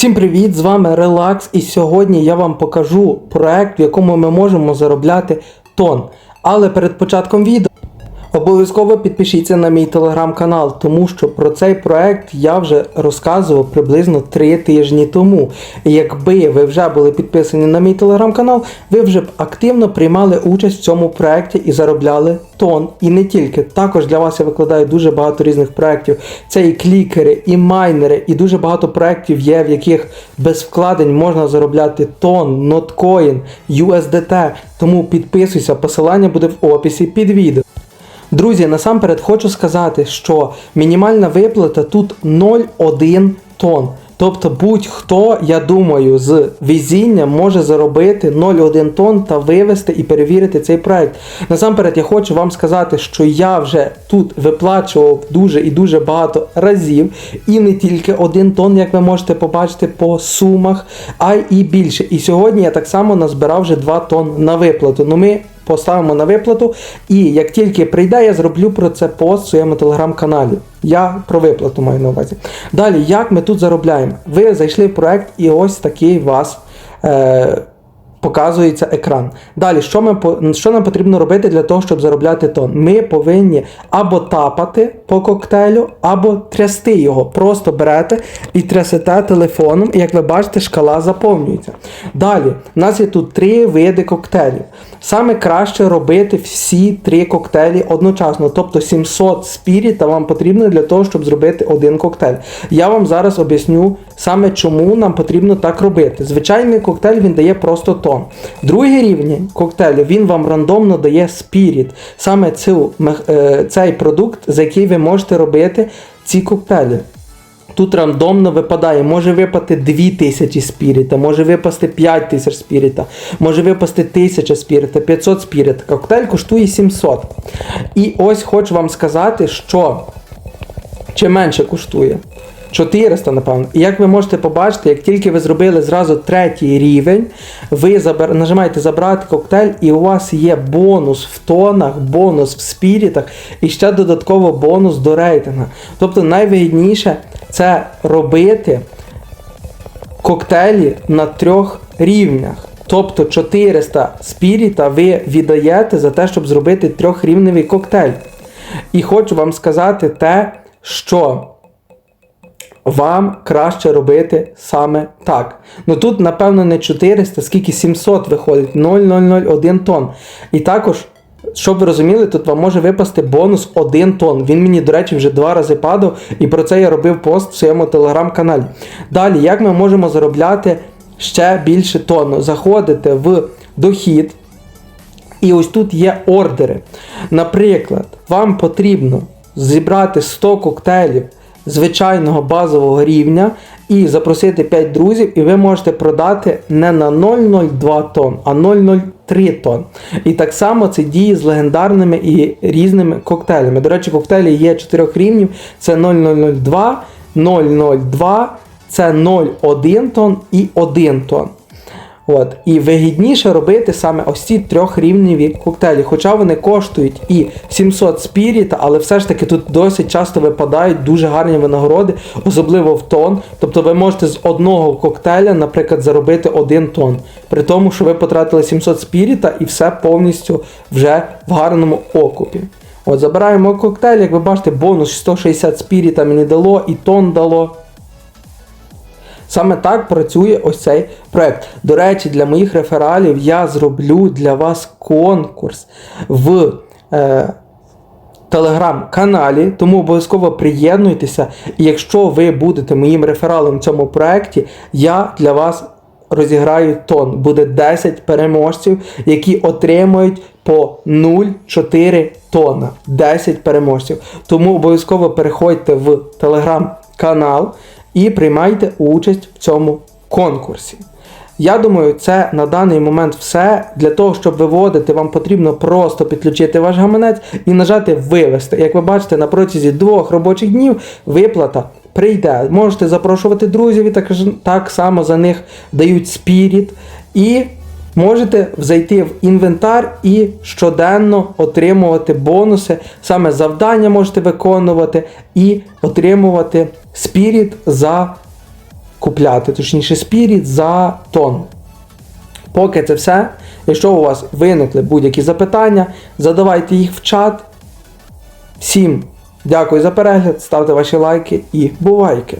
Всім привіт! З вами Relax і сьогодні я вам покажу проект, в якому ми можемо заробляти тон. Але перед початком відео обов'язково підпишіться на мій телеграм-канал, тому що про цей проект я вже розказував приблизно 3 тижні тому. І якби ви вже були підписані на мій телеграм-канал, ви вже б активно приймали участь в цьому проекті і заробляли тон. І не тільки. Також для вас я викладаю дуже багато різних проєктів. Це і клікери, і майнери, і дуже багато проєктів є, в яких без вкладень можна заробляти тон, ноткоін, USDT. Тому підписуйся, посилання буде в описі під відео. Друзі, насамперед хочу сказати, що мінімальна виплата тут 0,1 тонн. Тобто будь-хто, я думаю, з везіння може заробити 0,1 тонн та вивести і перевірити цей проект. Насамперед, я хочу вам сказати, що я вже тут виплачував дуже і дуже багато разів, і не тільки 1 тонн, як ви можете побачити по сумах, а й більше. І сьогодні я так само назбирав вже 2 тонн на виплату. Ну ми поставимо на виплату. І як тільки прийде, я зроблю про це пост в своєму телеграм-каналі. Я про виплату маю на увазі. Далі, як ми тут заробляємо? Ви зайшли в проект, і ось такий у вас. Е- Показується екран. Далі, що ми, що нам потрібно робити для того, щоб заробляти тон? Ми повинні або тапати по коктейлю, або трясти його. Просто берете і трясете телефоном, і як ви бачите, шкала заповнюється. Далі, у нас є тут три види коктейлів. Саме краще робити всі три коктейлі одночасно. Тобто 700 спіріта вам потрібно для того, щоб зробити один коктейль. Я вам зараз об'ясню саме чому нам потрібно так робити. Звичайний коктейль він дає просто тон. Другий рівень коктейлю він вам рандомно дає спіріт. Саме цю, е, цей продукт, за який ви можете робити ці коктейлі. Тут рандомно випадає, може випасти 2000 спіріта, може випасти 5000 спіріта, може випасти 1000 спіріта, 500 спіріта. Коктейль коштує 700. І ось хочу вам сказати, що чи менше коштує. 400, напевно. І як ви можете побачити, як тільки ви зробили зразу третій рівень, ви забер... нажимаєте забрати коктейль, і у вас є бонус в тонах, бонус в спірітах, і ще додатково бонус до рейтинга. Тобто найвигідніше це робити коктейлі на трьох рівнях. Тобто 400 спіріта ви віддаєте за те, щоб зробити трьохрівневий коктейль. І хочу вам сказати те, що вам краще робити саме так. Ну тут, напевно, не 400, скільки 700 виходить, 0,001 тонн. І також, щоб ви розуміли, тут вам може випасти бонус 1 тонн. Він мені, до речі, вже два рази падав, і про це я робив пост в своєму телеграм-каналі. Далі, як ми можемо заробляти ще більше тонну? Заходите в дохід. І ось тут є ордери. Наприклад, вам потрібно зібрати 100 коктейлів звичайного базового рівня і запросити 5 друзів, і ви можете продати не на 0,02 тонн, а 0,03 тонн. І так само це діє з легендарними і різними коктейлями. До речі, коктейлі є 4 рівнів: це 0,002, 0,02, це 0,1 тонн і 1 тонн. От. І вигідніше робити саме ось ці трьохрівневі коктейлі. Хоча вони коштують і 700 спіріта, але все ж таки тут досить часто випадають дуже гарні винагороди, особливо в тон. Тобто ви можете з одного коктейля, наприклад, заробити один тон. При тому, що ви потратили 700 спіріта і все повністю вже в гарному окупі. От забираємо коктейль, як ви бачите, бонус 160 спіріта мені дало і тон дало. Саме так працює ось цей проект. До речі, для моїх рефералів я зроблю для вас конкурс в е, телеграм-каналі, тому обов'язково приєднуйтеся. І якщо ви будете моїм рефералом в цьому проекті, я для вас розіграю тон. Буде 10 переможців, які отримують по 0,4 тонна. 10 переможців. Тому обов'язково переходьте в телеграм-канал і приймайте участь в цьому конкурсі. Я думаю, це на даний момент все. Для того, щоб виводити, вам потрібно просто підключити ваш гаманець і нажати вивести. Як ви бачите, на протязі двох робочих днів виплата прийде. Можете запрошувати друзів, і так, так само за них дають спіріт. І можете зайти в інвентар і щоденно отримувати бонуси. Саме завдання можете виконувати і отримувати спіріт за купляти, точніше, спіріт за тон. Поки це все. Якщо у вас виникли будь-які запитання, задавайте їх в чат. Всім дякую за перегляд, ставте ваші лайки і бувайки!